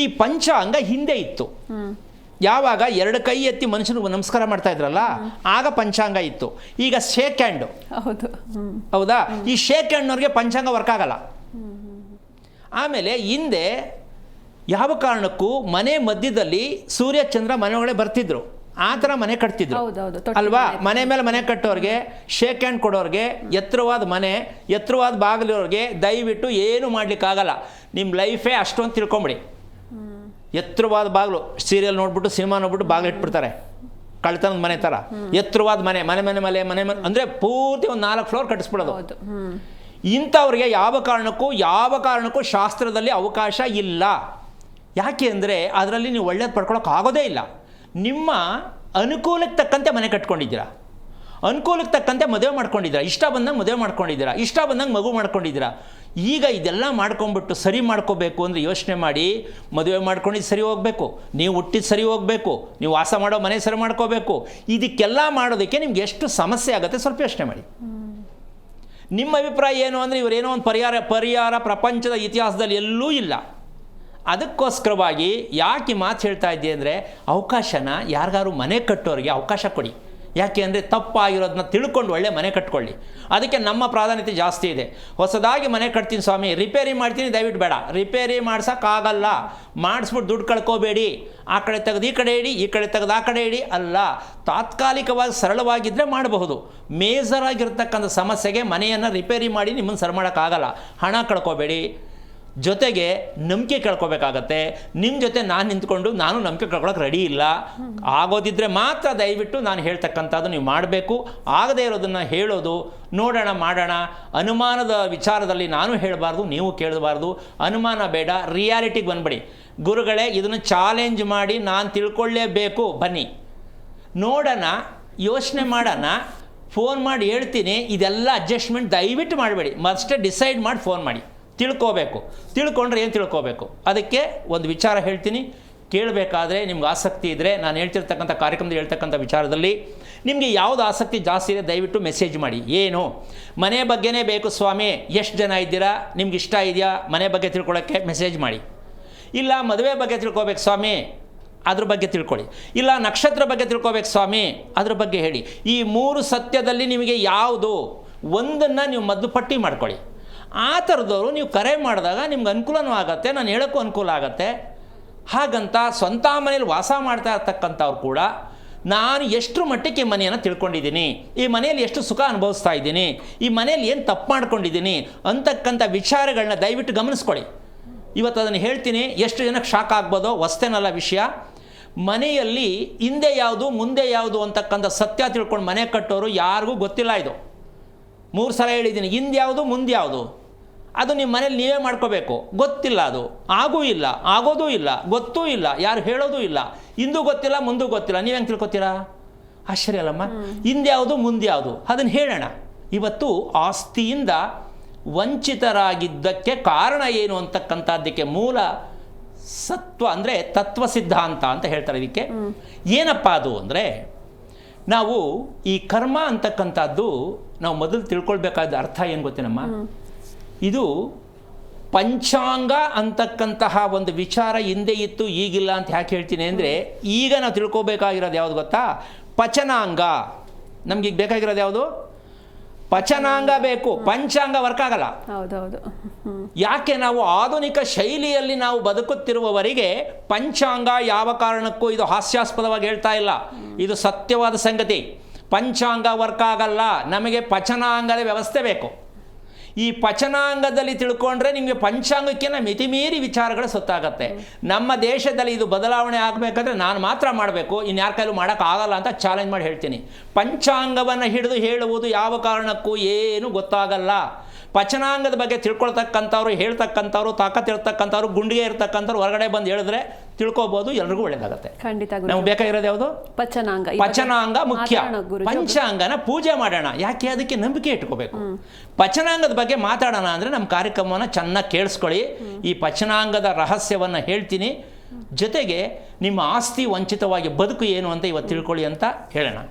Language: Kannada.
ಈ ಪಂಚಾಂಗ ಹಿಂದೆ ಇತ್ತು. ಯಾವಾಗ ಎರಡು ಕೈ ಎತ್ತಿ ಮನುಷ್ಯನಿಗೆ ನಮಸ್ಕಾರ ಮಾಡ್ತಾ ಇದ್ರಲ್ಲ ಆಗ ಪಂಚಾಂಗ ಇತ್ತು. ಈಗ ಶೇಕ್ ಹ್ಯಾಂಡ್ ಹೌದು. ಹೌದಾ? ಈ ಶೇಕ್ ಹ್ಯಾಂಡ್ನವ್ರಿಗೆ ಪಂಚಾಂಗ ವರ್ಕ್ ಆಗಲ್ಲ. ಆಮೇಲೆ ಹಿಂದೆ ಯಾವ ಕಾರಣಕ್ಕೂ ಮನೆ ಮಧ್ಯದಲ್ಲಿ ಸೂರ್ಯ ಚಂದ್ರ ಮನೆ ಒಳಗೆ ಬರ್ತಿದ್ರು. ಆ ಥರ ಮನೆ ಕಟ್ತಿದ್ರು. ಅಲ್ವಾ? ಮನೆ. ಮನೆ ಮೇಲೆ ಮನೆ ಕಟ್ಟೋರಿಗೆ ಶೇಕ್ ಹ್ಯಾಂಡ್ ಕೊಡೋರಿಗೆ ಎತ್ತರವಾದ ಮನೆ ಎತ್ತರವಾದ ಬಾಗಿಲಿರೋರಿಗೆ ದಯವಿಟ್ಟು ಏನು ಮಾಡ್ಲಿಕ್ಕಾಗಲ್ಲ. ನಿಮ್ಮ ಲೈಫೇ ಅಷ್ಟೊಂದು ತಿಳ್ಕೊಂಬಿಡಿ. ಎತ್ತರವಾದ ಬಾಗಿಲು ಸೀರಿಯಲ್ ನೋಡ್ಬಿಟ್ಟು ಸಿನಿಮಾ ನೋಡ್ಬಿಟ್ಟು ಬಾಗಿಲು ಇಟ್ಬಿಡ್ತಾರೆ. ಕಳ್ತನದ ಮನೆ ಥರ ಎತ್ತರವಾದ ಮನೆ ಮನೆ ಮನೆ ಮನೆ ಮನೆ ಮನೆ ಅಂದರೆ ಪೂರ್ತಿ ಒಂದು ನಾಲ್ಕು ಫ್ಲೋರ್ ಕಟ್ಟಿಸ್ಬಿಡೋದು. ಇಂಥವ್ರಿಗೆ ಯಾವ ಕಾರಣಕ್ಕೂ ಯಾವ ಕಾರಣಕ್ಕೂ ಶಾಸ್ತ್ರದಲ್ಲಿ ಅವಕಾಶ ಇಲ್ಲ. ಯಾಕೆ ಅಂದರೆ ಅದರಲ್ಲಿ ನೀವು ಒಳ್ಳೇದು ಪಡ್ಕೊಳಕ್ಕೆ ಆಗೋದೇ ಇಲ್ಲ. ನಿಮ್ಮ ಅನುಕೂಲಕ್ಕೆ ತಕ್ಕಂತೆ ಮನೆ ಕಟ್ಕೊಂಡಿದ್ದೀರಾ. ಅನುಕೂಲಕ್ಕೆ ತಕ್ಕಂತೆ ಮದುವೆ ಮಾಡ್ಕೊಂಡಿದ್ದೀರಾ? ಇಷ್ಟ ಬಂದಂಗೆ ಮದುವೆ ಮಾಡ್ಕೊಂಡಿದ್ದೀರಾ? ಇಷ್ಟ ಬಂದಂಗೆ ಮಗು ಮಾಡ್ಕೊಂಡಿದ್ದೀರಾ? ಈಗ ಇದೆಲ್ಲ ಮಾಡ್ಕೊಂಬಿಟ್ಟು ಸರಿ ಮಾಡ್ಕೋಬೇಕು ಅಂದರೆ ಯೋಚನೆ ಮಾಡಿ ಮದುವೆ ಮಾಡ್ಕೊಂಡಿದ್ದು ಸರಿ ಹೋಗಬೇಕು. ನೀವು ಹುಟ್ಟಿದ ಸರಿ ಹೋಗಬೇಕು. ನೀವು ವಾಸ ಮಾಡೋ ಮನೆ ಸರಿ ಮಾಡ್ಕೋಬೇಕು. ಇದಕ್ಕೆಲ್ಲ ಮಾಡೋದಕ್ಕೆ ನಿಮ್ಗೆ ಎಷ್ಟು ಸಮಸ್ಯೆ ಆಗುತ್ತೆ ಸ್ವಲ್ಪ ಯೋಚನೆ ಮಾಡಿ. ನಿಮ್ಮ ಅಭಿಪ್ರಾಯ ಏನು ಅಂದರೆ ಇವರೇನೋ ಒಂದು ಪರಿಹಾರ ಪರಿಹಾರ ಪ್ರಪಂಚದ ಇತಿಹಾಸದಲ್ಲಿ ಎಲ್ಲೂ ಇಲ್ಲ. ಅದಕ್ಕೋಸ್ಕರವಾಗಿ ಯಾಕೆ ಮಾತು ಹೇಳ್ತಾ ಇದ್ದೀನಿ ಅಂದರೆ ಅವಕಾಶನ ಯಾರಿಗಾರು ಮನೆ ಕಟ್ಟೋರಿಗೆ ಅವಕಾಶ ಕೊಡಿ. ಯಾಕೆ ಅಂದರೆ ತಪ್ಪಾಗಿರೋದನ್ನ ತಿಳ್ಕೊಂಡು ಒಳ್ಳೆ ಮನೆ ಕಟ್ಕೊಳ್ಳಿ. ಅದಕ್ಕೆ ನಮ್ಮ ಪ್ರಾಧಾನ್ಯತೆ ಜಾಸ್ತಿ ಇದೆ. ಹೊಸದಾಗಿ ಮನೆ ಕಟ್ತೀನಿ ಸ್ವಾಮಿ ರಿಪೇರಿ ಮಾಡ್ತೀನಿ, ದಯವಿಟ್ಟು ಬೇಡ. ರಿಪೇರಿ ಮಾಡ್ಸೋಕ್ಕಾಗಲ್ಲ. ಮಾಡಿಸ್ಬಿಟ್ಟು ದುಡ್ಡು ಕಳ್ಕೋಬೇಡಿ. ಆ ಕಡೆ ತೆಗೆದು ಈ ಕಡೆ ಇಡಿ, ಈ ಕಡೆ ತೆಗೆದು ಆ ಕಡೆ ಇಡಿ ಅಲ್ಲ. ತಾತ್ಕಾಲಿಕವಾಗಿ ಸರಳವಾಗಿದ್ದರೆ ಮಾಡಬಹುದು. ಮೇಜರ್ ಆಗಿರ್ತಕ್ಕಂಥ ಸಮಸ್ಯೆಗೆ ಮನೆಯನ್ನು ರಿಪೇರಿ ಮಾಡಿ ನಿಮ್ಮನ್ನು ಸರಿ ಮಾಡೋಕ್ಕಾಗಲ್ಲ. ಹಣ ಕಳ್ಕೋಬೇಡಿ. ಜೊತೆಗೆ ನಂಬಿಕೆ ಕಳ್ಕೊಬೇಕಾಗತ್ತೆ. ನಿಮ್ಮ ಜೊತೆ ನಾನು ನಿಂತ್ಕೊಂಡು ನಾನು ನಂಬಿಕೆ ಕಳ್ಕೊಳಕ್ಕೆ ರೆಡಿ ಇಲ್ಲ. ಆಗೋದಿದ್ರೆ ಮಾತ್ರ ದಯವಿಟ್ಟು ನಾನು ಹೇಳ್ತಕ್ಕಂಥದ್ದು ನೀವು ಮಾಡಬೇಕು. ಆಗದೇ ಇರೋದನ್ನು ಹೇಳೋದು. ನೋಡೋಣ, ಮಾಡೋಣ. ಅನುಮಾನದ ವಿಚಾರದಲ್ಲಿ ನಾನು ಹೇಳಬಾರ್ದು, ನೀವು ಕೇಳಬಾರ್ದು. ಅನುಮಾನ ಬೇಡ ರಿಯಾಲಿಟಿಗೆ ಬಂದ್ಬಿಡಿ. ಗುರುಗಳೇ, ಇದನ್ನು ಚಾಲೆಂಜ್ ಮಾಡಿ ನಾನು ತಿಳ್ಕೊಳ್ಳೇಬೇಕು. ಬನ್ನಿ. ನೋಡೋಣ, ಯೋಚನೆ ಮಾಡೋಣ. ಫೋನ್ ಮಾಡಿ ಹೇಳ್ತೀನಿ. ಇದೆಲ್ಲ ಅಡ್ಜಸ್ಟ್ಮೆಂಟ್ ದಯವಿಟ್ಟು ಮಾಡಬೇಡಿ. ಮಸ್ಟೇ ಡಿಸೈಡ್ ಮಾಡಿ ಫೋನ್ ಮಾಡಿ. ತಿಳ್ಕೋಬೇಕು. ತಿಳ್ಕೊಂಡ್ರೆ ಏನು ತಿಳ್ಕೋಬೇಕು? ಅದಕ್ಕೆ ಒಂದು ವಿಚಾರ ಹೇಳ್ತೀನಿ. ಕೇಳಬೇಕಾದ್ರೆ ನಿಮ್ಗೆ ಆಸಕ್ತಿ ಇದ್ದರೆ ನಾನು ಹೇಳ್ತಿರ್ತಕ್ಕಂಥ ಕಾರ್ಯಕ್ರಮದಲ್ಲಿ ಹೇಳ್ತಕ್ಕಂಥ ವಿಚಾರದಲ್ಲಿ ನಿಮಗೆ ಯಾವುದು ಆಸಕ್ತಿ ಜಾಸ್ತಿ ಇದೆ ದಯವಿಟ್ಟು ಮೆಸೇಜ್ ಮಾಡಿ. ಏನು? ಮನೆ ಬಗ್ಗೆನೇ ಬೇಕು ಸ್ವಾಮಿ. ಎಷ್ಟು ಜನ ಇದ್ದೀರಾ? ನಿಮ್ಗೆ ಇಷ್ಟ ಇದೆಯಾ? ಮನೆ ಬಗ್ಗೆ ತಿಳ್ಕೊಳ್ಳೋಕ್ಕೆ ಮೆಸೇಜ್ ಮಾಡಿ. ಇಲ್ಲ, ಮದುವೆ ಬಗ್ಗೆ ತಿಳ್ಕೊಬೇಕು ಸ್ವಾಮಿ. ಅದ್ರ ಬಗ್ಗೆ ತಿಳ್ಕೊಳ್ಳಿ ಇಲ್ಲ, ನಕ್ಷತ್ರ ಬಗ್ಗೆ ತಿಳ್ಕೊಬೇಕು ಸ್ವಾಮಿ. ಅದ್ರ ಬಗ್ಗೆ ಹೇಳಿ. ಈ ಮೂರು ಸತ್ಯದಲ್ಲಿ ನಿಮಗೆ ಯಾವುದು? ಒಂದನ್ನು ನೀವು ಮದ್ದು ಪಟ್ಟಿ ಮಾಡ್ಕೊಳ್ಳಿ. ಆ ಥರದವರು ನೀವು ಕರೆ ಮಾಡಿದಾಗ ನಿಮ್ಗೆ ಅನುಕೂಲನೂ ಆಗುತ್ತೆ, ನಾನು ಹೇಳೋಕ್ಕೂ ಅನುಕೂಲ ಆಗುತ್ತೆ. ಹಾಗಂತ ಸ್ವಂತ ಮನೇಲಿ ವಾಸ ಮಾಡ್ತಾ ಇರ್ತಕ್ಕಂಥವ್ರು ಕೂಡ ನಾನು ಎಷ್ಟು ಮಟ್ಟಕ್ಕೆ ಈ ಮನೆಯನ್ನು ತಿಳ್ಕೊಂಡಿದ್ದೀನಿ, ಈ ಮನೆಯಲ್ಲಿ ಎಷ್ಟು ಸುಖ ಅನುಭವಿಸ್ತಾ ಇದ್ದೀನಿ, ಈ ಮನೆಯಲ್ಲಿ ಏನು ತಪ್ಪು ಮಾಡ್ಕೊಂಡಿದ್ದೀನಿ ಅಂತಕ್ಕಂಥ ವಿಚಾರಗಳನ್ನ ದಯವಿಟ್ಟು ಗಮನಿಸ್ಕೊಳ್ಳಿ ಇವತ್ತು ಅದನ್ನು ಹೇಳ್ತೀನಿ, ಎಷ್ಟು ಜನಕ್ಕೆ ಶಾಕ್ ಆಗ್ಬೋದೋ ಹೊಸ್ತೇನಲ್ಲ ವಿಷಯ. ಮನೆಯಲ್ಲಿ ಹಿಂದೆ ಯಾವುದು, ಮುಂದೆ ಯಾವುದು ಅಂತಕ್ಕಂಥ ಸತ್ಯ ತಿಳ್ಕೊಂಡು ಮನೆ ಕಟ್ಟೋರು ಯಾರಿಗೂ ಗೊತ್ತಿಲ್ಲ ಇದು. ಮೂರು ಸಲ ಹೇಳಿದ್ದೀನಿ, ಹಿಂದೆ ಯಾವುದು, ಮುಂದೆ ಯಾವುದು. ಅದು ನಿಮ್ಮ ಮನೇಲಿ ನೀವೇ ಮಾಡ್ಕೋಬೇಕು. ಗೊತ್ತಿಲ್ಲ ಅದು. ಆಗೂ ಇಲ್ಲ ಆಗೋದೂ ಇಲ್ಲ ಗೊತ್ತೂ ಇಲ್ಲ ಯಾರು ಹೇಳೋದೂ ಇಲ್ಲ. ಇಂದು ಗೊತ್ತಿಲ್ಲ ಮುಂದೂ ಗೊತ್ತಿಲ್ಲ. ನೀವು ಹೆಂಗೆ ತಿಳ್ಕೊತೀರಾ? ಆಶ್ಚರ್ಯ ಅಲ್ಲಮ್ಮ. ಹಿಂದ್ಯಾವುದು ಮುಂದ್ಯಾವುದು ಮುಂದೆ ಯಾವುದು? ಅದನ್ನು ಹೇಳೋಣ. ಇವತ್ತು ಆಸ್ತಿಯಿಂದ ವಂಚಿತರಾಗಿದ್ದಕ್ಕೆ ಕಾರಣ ಏನು ಅಂತಕ್ಕಂಥದ್ದಕ್ಕೆ ಮೂಲ ಸತ್ವ ಅಂದರೆ ತತ್ವ ಸಿದ್ಧಾಂತ ಅಂತ ಹೇಳ್ತಾರೆ ಇದಕ್ಕೆ. ಏನಪ್ಪ ಅದು ಅಂದರೆ ನಾವು ಈ ಕರ್ಮ ಅಂತಕ್ಕಂಥದ್ದು ನಾವು ಮೊದಲು ತಿಳ್ಕೊಳ್ಬೇಕಾದ ಅರ್ಥ ಏನು ಗೊತ್ತೇನಮ್ಮ? ಇದು ಪಂಚಾಂಗ ಅಂತಕ್ಕಂತಹ ಒಂದು ವಿಚಾರ ಹಿಂದೆ ಇತ್ತು ಈಗಿಲ್ಲ ಅಂತ ಯಾಕೆ ಹೇಳ್ತೀನಿ ಅಂದರೆ ಈಗ ನಾವು ತಿಳ್ಕೊಬೇಕಾಗಿರೋದು ಯಾವುದು ಗೊತ್ತಾ? ಪಚನಾಂಗ. ನಮಗೆ ಈಗ ಬೇಕಾಗಿರೋದು ಯಾವುದು? ಪಚನಾಂಗ ಬೇಕು. ಪಂಚಾಂಗ ವರ್ಕ್ ಆಗಲ್ಲ. ಹೌದೌದು. ಯಾಕೆ ನಾವು ಆಧುನಿಕ ಶೈಲಿಯಲ್ಲಿ ನಾವು ಬದುಕುತ್ತಿರುವವರಿಗೆ ಪಂಚಾಂಗ ಯಾವ ಕಾರಣಕ್ಕೂ ಇದು ಹಾಸ್ಯಾಸ್ಪದವಾಗಿ ಹೇಳ್ತಾ ಇಲ್ಲ. ಇದು ಸತ್ಯವಾದ ಸಂಗತಿ. ಪಂಚಾಂಗ ವರ್ಕ್ ಆಗಲ್ಲ. ನಮಗೆ ಪಚನಾಂಗದ ವ್ಯವಸ್ಥೆ ಬೇಕು. ಈ ಪಚನಾಂಗದಲ್ಲಿ ತಿಳ್ಕೊಂಡ್ರೆ ನಿಮಗೆ ಪಂಚಾಂಗಕ್ಕಿಂತ ಮಿತಿಮೀರಿ ವಿಚಾರಗಳು ಸೊತ್ತಾಗತ್ತೆ. ನಮ್ಮ ದೇಶದಲ್ಲಿ ಇದು ಬದಲಾವಣೆ ಆಗಬೇಕಂದ್ರೆ ನಾನು ಮಾತ್ರ ಮಾಡಬೇಕು ಇನ್ಯಾರ ಕೈಲೂ ಮಾಡೋಕ್ಕಾಗಲ್ಲ ಅಂತ ಚಾಲೆಂಜ್ ಮಾಡಿ ಹೇಳ್ತೀನಿ. ಪಂಚಾಂಗವನ್ನು ಹಿಡಿದು ಹೇಳುವುದು ಯಾವ ಕಾರಣಕ್ಕೂ ಏನು ಗೊತ್ತಾಗಲ್ಲ. ಪಚನಾಂಗದ ಬಗ್ಗೆ ತಿಳ್ಕೊಳ್ತಕ್ಕಂಥವ್ರು, ಹೇಳ್ತಕ್ಕಂಥವ್ರು ತಾಕತ್ತಿರ್ತಕ್ಕಂಥವ್ರು ಗುಂಡಿಗೆ ಇರ್ತಕ್ಕಂಥವ್ರು ಹೊರಗಡೆ ಬಂದು ಹೇಳಿದ್ರೆ ತಿಳ್ಕೊಬೋದು ಎಲ್ರಿಗೂ ಒಳ್ಳೇದಾಗತ್ತೆ. ಖಂಡಿತ ನಮ್ಗೆ ಬೇಕಾಗಿರೋದು ಯಾವುದು? ಪಚನಾಂಗ. ಪಚನಾಂಗ ಮುಖ್ಯ. ಪಂಚಾಂಗನ ಪೂಜೆ ಮಾಡೋಣ. ಯಾಕೆ ಅದಕ್ಕೆ ನಂಬಿಕೆ ಇಟ್ಕೋಬೇಕು? ಪಚನಾಂಗದ ಬಗ್ಗೆ ಮಾತಾಡೋಣ ಅಂದ್ರೆ ನಮ್ಮ ಕಾರ್ಯಕ್ರಮವನ್ನು ಚೆನ್ನಾಗಿ ಕೇಳಿಸ್ಕೊಳ್ಳಿ. ಈ ಪಚನಾಂಗದ ರಹಸ್ಯವನ್ನು ಹೇಳ್ತೀನಿ. ಜೊತೆಗೆ ನಿಮ್ಮ ಆಸ್ತಿ ವಂಚಿತವಾಗಿ ಬದುಕು ಏನು ಅಂತ ಇವತ್ತು ತಿಳ್ಕೊಳ್ಳಿ ಅಂತ ಹೇಳೋಣ.